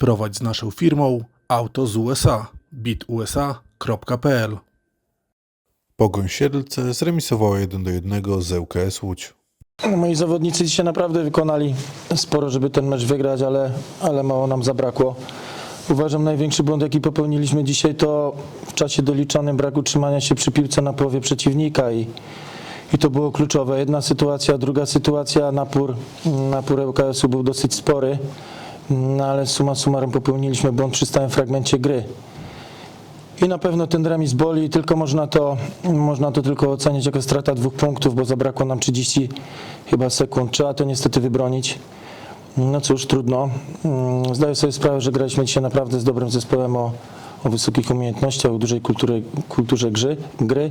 Sprowadź z naszą firmą auto z USA bitusa.pl Pogoń Siedlce zremisowała 1 do 1 z ŁKS Łódź. Moi zawodnicy dzisiaj naprawdę wykonali sporo, żeby ten mecz wygrać, ale, ale mało nam zabrakło. Uważam, największy błąd, jaki popełniliśmy dzisiaj, to w czasie doliczonym brak utrzymania się przy piłce na połowie przeciwnika i, i to było kluczowe. Jedna sytuacja, druga sytuacja, napór, napór ŁKS-u był dosyć spory, no ale summa summarum popełniliśmy błąd przy stałym fragmencie gry. I na pewno ten remis boli, tylko można to, można to tylko ocenić jako strata dwóch punktów, bo zabrakło nam 30 chyba sekund. Trzeba to niestety wybronić. No cóż, trudno. Mm, Zdaję sobie sprawę, że graliśmy dzisiaj naprawdę z dobrym zespołem o, o wysokich umiejętnościach, o dużej kulturze, kulturze gry,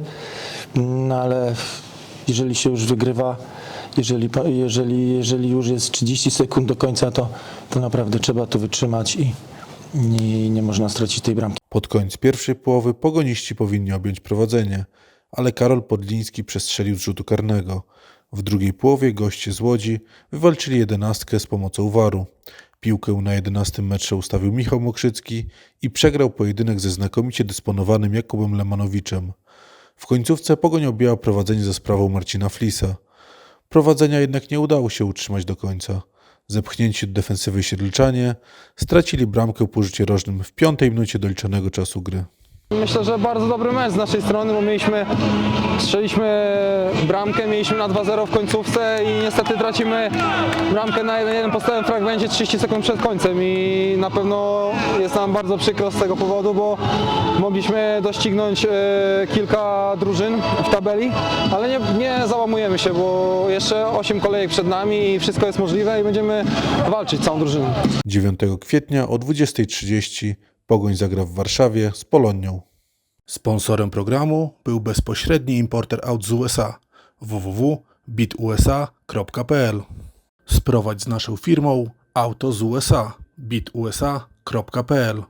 no ale jeżeli się już wygrywa, jeżeli, jeżeli, jeżeli już jest 30 sekund do końca, to, to naprawdę trzeba to wytrzymać i, i nie można stracić tej bramki. Pod koniec pierwszej połowy pogoniści powinni objąć prowadzenie, ale Karol Podliński przestrzelił z rzutu karnego. W drugiej połowie goście z Łodzi wywalczyli jedenastkę z pomocą waru. Piłkę na 11 metrze ustawił Michał Mokrzycki i przegrał pojedynek ze znakomicie dysponowanym Jakubem Lemanowiczem. W końcówce Pogoń objęła prowadzenie za sprawą Marcina Flisa. Prowadzenia jednak nie udało się utrzymać do końca. Zepchnięci do defensywy Siedlczanie stracili bramkę po rzucie rożnym w piątej minucie doliczonego czasu gry. Myślę, że bardzo dobry mecz z naszej strony, bo mieliśmy, strzeliśmy bramkę, mieliśmy na 2-0 w końcówce i niestety tracimy bramkę na 1-1 po stałym fragmencie 30 sekund przed końcem i na pewno jest nam bardzo przykro z tego powodu, bo mogliśmy doścignąć e, kilka drużyn w tabeli, ale nie, nie załamujemy się, bo jeszcze 8 kolejek przed nami i wszystko jest możliwe i będziemy walczyć całą drużyną. 9 kwietnia o 20.30 Pogoń zagra w Warszawie z Polonią. Sponsorem programu był bezpośredni importer aut z USA www.bitusa.pl Sprowadź z naszą firmą auto z USA bitusa.pl